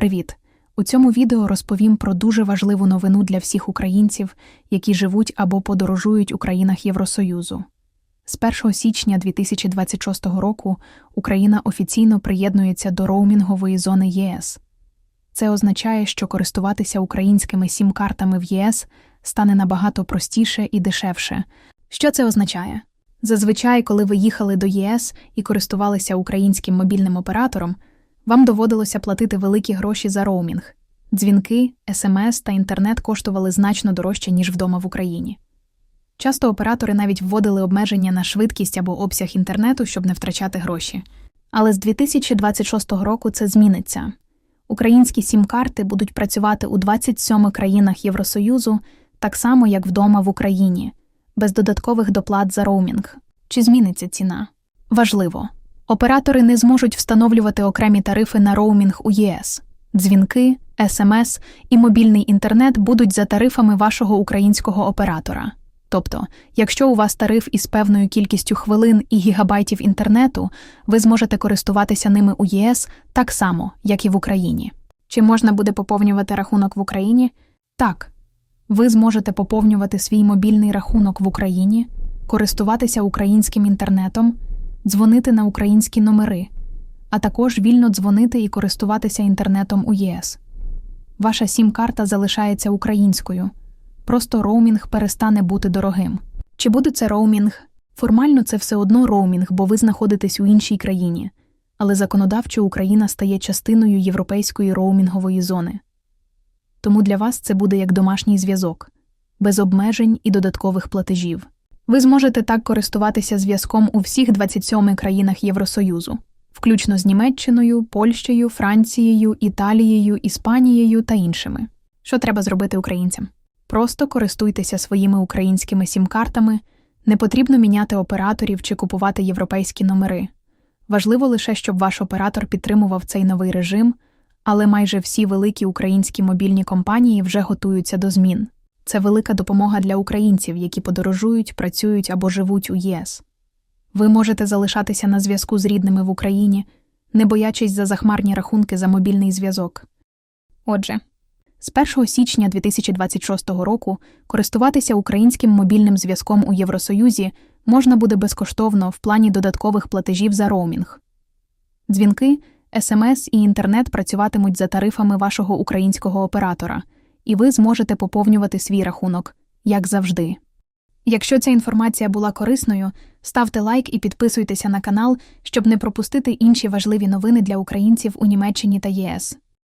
Привіт! У цьому відео розповім про дуже важливу новину для всіх українців, які живуть або подорожують у країнах Євросоюзу. З 1 січня 2026 року Україна офіційно приєднується до роумінгової зони ЄС. Це означає, що користуватися українськими сім-картами в ЄС стане набагато простіше і дешевше. Що це означає? Зазвичай, коли ви їхали до ЄС і користувалися українським мобільним оператором, вам доводилося платити великі гроші за роумінг. Дзвінки, смс та інтернет коштували значно дорожче, ніж вдома в Україні. Часто оператори навіть вводили обмеження на швидкість або обсяг інтернету, щоб не втрачати гроші. Але з 2026 року це зміниться. Українські сім-карти будуть працювати у 27 країнах Євросоюзу так само, як вдома в Україні, без додаткових доплат за роумінг. Чи зміниться ціна? Важливо. Оператори не зможуть встановлювати окремі тарифи на роумінг у ЄС. Дзвінки, СМС і мобільний інтернет будуть за тарифами вашого українського оператора. Тобто, якщо у вас тариф із певною кількістю хвилин і гігабайтів інтернету, ви зможете користуватися ними у ЄС так само, як і в Україні. Чи можна буде поповнювати рахунок в Україні? Так. Ви зможете поповнювати свій мобільний рахунок в Україні, користуватися українським інтернетом, дзвонити на українські номери, а також вільно дзвонити і користуватися інтернетом у ЄС. Ваша сім-карта залишається українською. Просто роумінг перестане бути дорогим. Чи буде це роумінг? Формально це все одно роумінг, бо ви знаходитесь у іншій країні, але законодавчо Україна стає частиною європейської роумінгової зони. Тому для вас це буде як домашній зв'язок, без обмежень і додаткових платежів. Ви зможете так користуватися зв'язком у всіх 27 країнах Євросоюзу, включно з Німеччиною, Польщею, Францією, Італією, Іспанією та іншими. Що треба зробити українцям? Просто користуйтеся своїми українськими сім-картами, не потрібно міняти операторів чи купувати європейські номери. Важливо лише, щоб ваш оператор підтримував цей новий режим, але майже всі великі українські мобільні компанії вже готуються до змін. Це велика допомога для українців, які подорожують, працюють або живуть у ЄС. Ви можете залишатися на зв'язку з рідними в Україні, не боячись за захмарні рахунки за мобільний зв'язок. Отже, з 1 січня 2026 року користуватися українським мобільним зв'язком у Євросоюзі можна буде безкоштовно в плані додаткових платежів за роумінг. Дзвінки, СМС і інтернет працюватимуть за тарифами вашого українського оператора, і ви зможете поповнювати свій рахунок, як завжди. Якщо ця інформація була корисною, ставте лайк і підписуйтеся на канал, щоб не пропустити інші важливі новини для українців у Німеччині та ЄС.